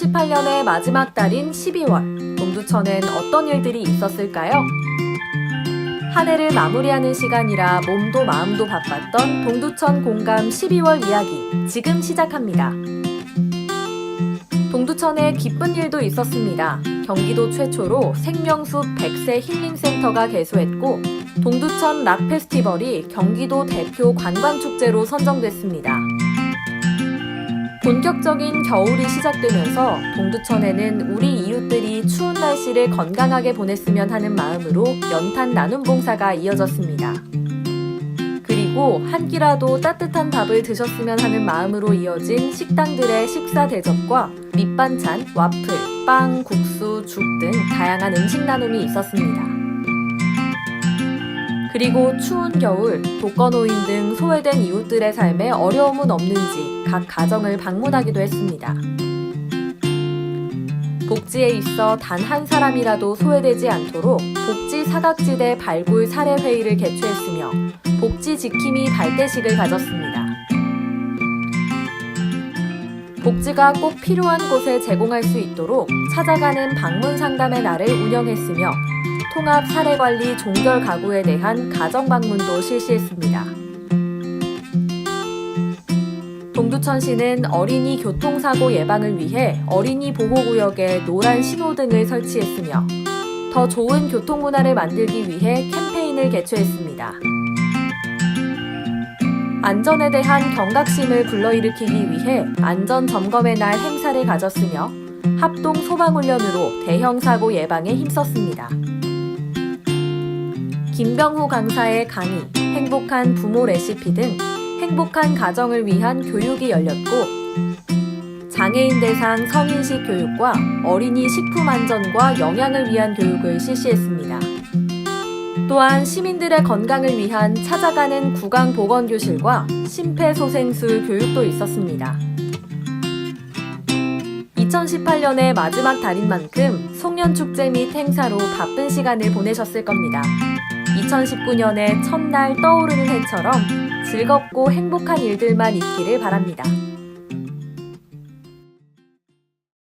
2018년의 마지막 달인 12월, 동두천엔 어떤 일들이 있었을까요? 한 해를 마무리하는 시간이라 몸도 마음도 바빴던 동두천 공감 12월 이야기 지금 시작합니다. 동두천에 기쁜 일도 있었습니다. 경기도 최초로 생명숲 100세 힐링센터가 개소했고 동두천 락 페스티벌이 경기도 대표 관광축제로 선정됐습니다. 본격적인 겨울이 시작되면서 동두천에는 우리 이웃들이 추운 날씨를 건강하게 보냈으면 하는 마음으로 연탄 나눔 봉사가 이어졌습니다. 그리고 한 끼라도 따뜻한 밥을 드셨으면 하는 마음으로 이어진 식당들의 식사 대접과 밑반찬, 와플, 빵, 국수, 죽 등 다양한 음식 나눔이 있었습니다. 그리고 추운 겨울 독거노인 등 소외된 이웃들의 삶에 어려움은 없는지 각 가정을 방문하기도 했습니다. 복지에 있어 단 한 사람이라도 소외되지 않도록 복지 사각지대 발굴 사례 회의를 개최했으며 복지 지킴이 발대식을 가졌습니다. 복지가 꼭 필요한 곳에 제공할 수 있도록 찾아가는 방문 상담의 날을 운영했으며 통합 사례 관리 종결 가구에 대한 가정 방문도 실시했습니다. 동두천시는 어린이 교통사고 예방을 위해 어린이 보호구역에 노란 신호등을 설치했으며 더 좋은 교통문화를 만들기 위해 캠페인을 개최했습니다. 안전에 대한 경각심을 불러일으키기 위해 안전 점검의 날 행사를 가졌으며 합동 소방훈련으로 대형 사고 예방에 힘썼습니다. 김병후 강사의 강의, 행복한 부모 레시피 등 행복한 가정을 위한 교육이 열렸고 장애인 대상 성인식 교육과 어린이 식품 안전과 영양을 위한 교육을 실시했습니다. 또한 시민들의 건강을 위한 찾아가는 구강보건교실과 심폐소생술 교육도 있었습니다. 2018년의 마지막 달인 만큼 송년축제 및 행사로 바쁜 시간을 보내셨을 겁니다. 2019년의 첫날 떠오르는 해처럼 즐겁고 행복한 일들만 있기를 바랍니다.